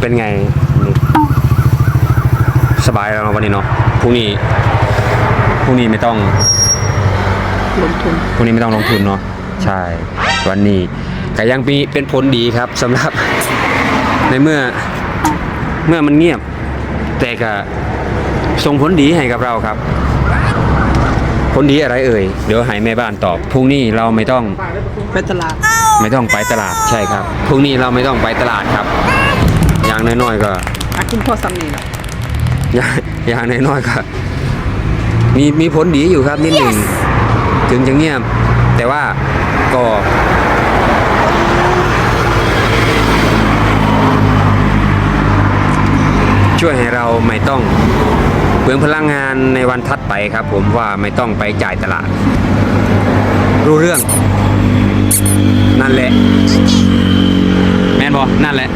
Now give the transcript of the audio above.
เป็นไงนี่สบายแล้วเนาะวันนี้เนาะพรุ่งนี้พรุ่งนี้ไม่ต้องลงทุนพรุ่งนี้ไม่ต้องลงทุนเนาะใช่ วันนี้ก็ยังมีเป็นผลดีครับสำหรับ ในเมื่อเมื่อมันเงียบ แต่ก็ส่งผลดีให้กับเราครับ ผลดีอะไรเอ่ยเดี๋ยวให้แม่บ้านตอบพรุ่งนี้เราไม่ต้องไปตลาด ไม่ต้องไปตลาดใช่ครับพรุ่งนี้เราไม่ต้องไปตลาดครับ อย่างน้อยๆก็อาคุณพ่อสามีล่ะอย่างอย่างน้อยๆก็มีมีผลดีอยู่ครับนิดหนึ่ง ถึงจะเงียบ แต่ว่าก็ช่วยให้เราไม่ต้องเปลืองพลังงานในวันถัดไปครับ ผมว่าไม่ต้องไปจ่ายตลาด รู้เรื่อง นั่นแหละ แมนบอนั่นแหละ